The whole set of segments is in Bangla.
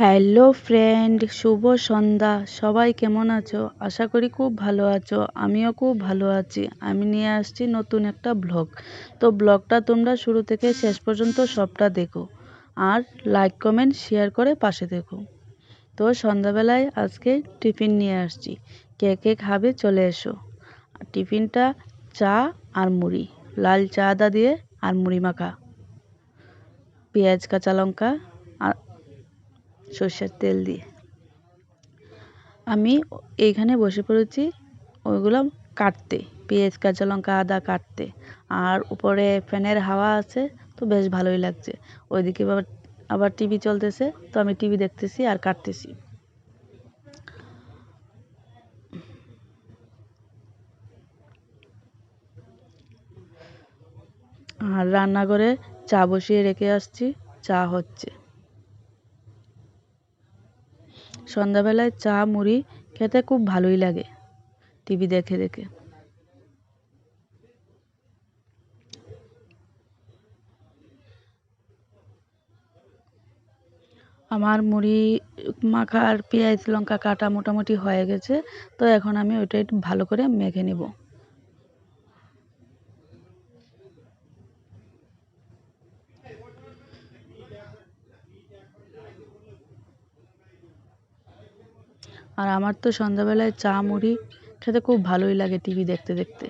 হ্যালো ফ্রেন্ড শুভ সন্ধ্যা। সবাই কেমন আছো? আশা করি খুব ভালো আছো। আমিও খুব ভালো আছি। আমি নিয়ে আসছি নতুন একটা ব্লগ। তো ব্লগটা তোমরা শুরু থেকে শেষ পর্যন্ত সবটা দেখো। আর লাইক কমেন্ট শেয়ার করে পাশে দেখো। তো সন্ধ্যাবেলায় আজকে টিফিন নিয়ে আসছি। কে কে খাবে চলে এসো। টিফিনটা চা আর মুড়ি। লাল চা আদা দিয়ে আর মুড়ি মাখা। পেঁয়াজ, কাঁচা লঙ্কা সর্ষের তেল দিয়ে। আমি এইখানে বসে পড়েছি ওইগুলো কাটতে, পেঁয়াজ, কাঁচা লঙ্কা, আদা কাটতে। আর উপরে ফ্যানের হাওয়া আছে, তো বেশ ভালোই লাগছে। ওইদিকে আবার আবার টিভি চলতেছে, তো আমি টিভি দেখতেছি আর কাটতেছি। আর রান্নাঘরে চা বসিয়ে রেখে আসছি, চা হচ্ছে। সন্ধ্যাবেলায় চা, মুড়ি খেতে খুব ভালোই লাগে, টিভি দেখে দেখে। আমার মুড়ি, মাখা আর পেঁয়াজ, লঙ্কা কাটা মোটামুটি হয়ে গেছে, তো এখন আমি ওইটাই ভালো করে মেখে নেব। আর আমার তো সন্ধ্যাবেলায় চা, মুড়ি খেতে খুব ভালোই লাগে টিভি দেখতে দেখতে।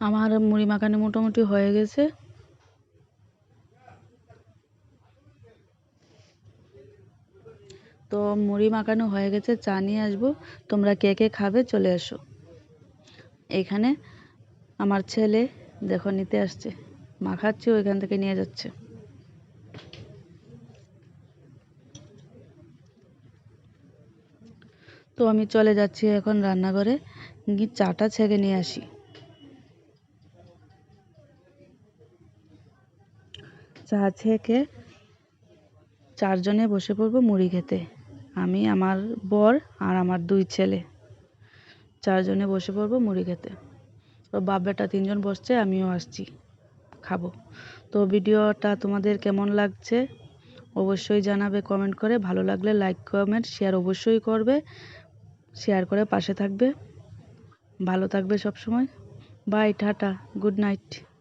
আমার মুড়ি মাখানো মোটামুটি হয়ে গেছে। তো মুড়ি মাখানো হয়ে গেছে, চা নিয়ে আসব। তোমরা কে কে খাবে চলে এসো। এখানে আমার ছেলে দেখো নিতে আসছে, মাখাচ্ছে, ওইখান থেকে নিয়ে যাচ্ছে। তো আমি চলে যাচ্ছি এখন রান্নাঘরে, গিয়ে চাটা ছেঁকে নিয়ে আসি। চা ছেঁকে চারজনে বসে পড়ব মুড়ি খেতে। আমি, আমার বর আর আমার দুই ছেলে। চারজনে বসে পড়ব মুড়ি খেতে। তো বাপ বেটা তিনজন বসছে, আমিও আসছি, খাব। তো ভিডিওটা তোমাদের কেমন লাগছে অবশ্যই জানাবে কমেন্ট করে। ভালো লাগলে লাইক, কমেন্ট, শেয়ার অবশ্যই করবে। শেয়ার করে পাশে থাকবে। ভালো থাকবে সব সময় বাই, টাটা, গুড নাইট।